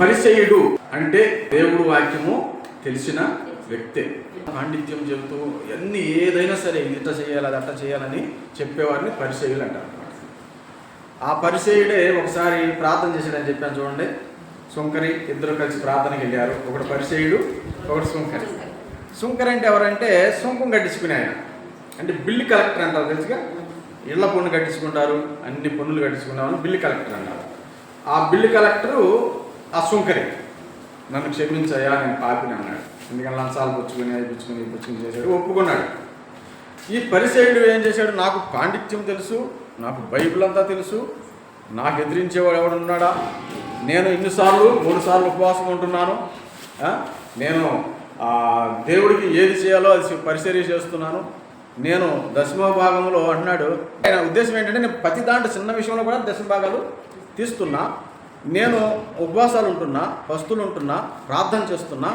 పరిచయుడు అంటే దేవుడు వాక్యము తెలిసిన వ్యక్తే. పాండిత్యం చెబుతూ అన్ని ఏదైనా సరే ఇది ఇట్ట చేయాలి అది అట్ట చేయాలని చెప్పేవారిని పరిచయులు అంటారు. ఆ పరిచయుడే ఒకసారి ప్రార్థన చేశాడని చెప్పాను చూడండి. సుంకరి ఇద్దరు కలిసి ప్రార్థనకి వెళ్ళారు. ఒకటి పరిచయుడు ఒకటి సుంకరి. సుంకరి అంటే ఎవరంటే సుంకం కట్టించుకునే ఆయన. అంటే బిల్లు కలెక్టర్ అంటారు తెలుసుగా? ఇళ్ళ పన్ను కట్టించుకుంటారు అన్ని పన్నులు కట్టించుకుంటామని బిల్లు కలెక్టర్ అంటారు ఆ బిల్లు కలెక్టరు ఆ సుంకరి. నన్ను క్షమించయ్యా నేను పాపిని అన్నాడు. ఎందుకంటే లంచాలు పుచ్చుకొని అవి పుచ్చుకొని పుచ్చుకొని చేశాడు? ఒప్పుకున్నాడు. ఈ పరిచయుడు ఏం చేశాడు? నాకు పాండిత్యం తెలుసు నాకు బైబిల్ అంతా తెలుసు నాకు ఎదిరించేవాడు ఎవడున్నాడా నేను ఇన్నిసార్లు మూడు సార్లు ఉపవాసం ఉంటున్నాను. నేను దేవుడికి ఏది చేయాలో అది పరిచర్య చేస్తున్నాను. నేను దశమ భాగంలో అంటున్నాడు. ఆయన ఉద్దేశం ఏంటంటే నేను ప్రతి దాంట్లో చిన్న విషయంలో కూడా దశమ భాగాలు తీస్తున్నా. నేను ఉపవాసాలు ఉంటున్నా పస్తులు ఉంటున్నా ప్రార్థన చేస్తున్నా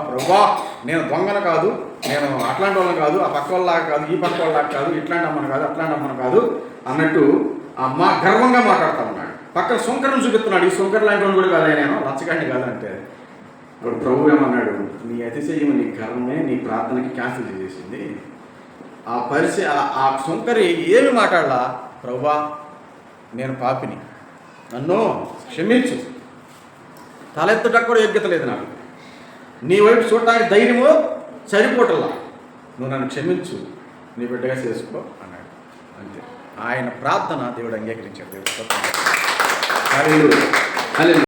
ప్రభా నేను దొంగను కాదు నేను అట్లాంటి వాళ్ళని కాదు ఆ పక్క వాళ్ళ కాదు ఈ పక్క వాళ్ళ కాదు ఇట్లాంటి అమ్మను కాదు అట్లాంటి అమ్మను కాదు అన్నట్టు మా గర్వంగా మాట్లాడుతా ఉన్నాడు. పక్కన శంకరం చూపిస్తున్నాడు. ఈ శంకర్ లాంటి వాడు కూడా కాదే నేను లచ్చగాడిని కాదంటే. ఇప్పుడు ప్రభు ఏమన్నాడు? నీ అతిశయం నీ గర్వమే నీ ప్రార్థనకి క్యాన్సిల్ చేసేసింది. ఆ పరిస్థితి ఆ- శంకరి ఏమి మాట్లాడలా? ప్రభా నేను పాపిని. నన్ను క్షమించు. తలెత్తుటకు కూడా యోగ్యత లేదు నాకు. నీ వైపు చూడటానికి ధైర్యము సరిపోటల్లా. నువ్వు నన్ను క్షమించు. నీ బిడ్డగా చేసుకో అన్నాడు. అంతే. ఆయన ప్రార్థన దేవుడు అంగీకరించాడు. దేవుడు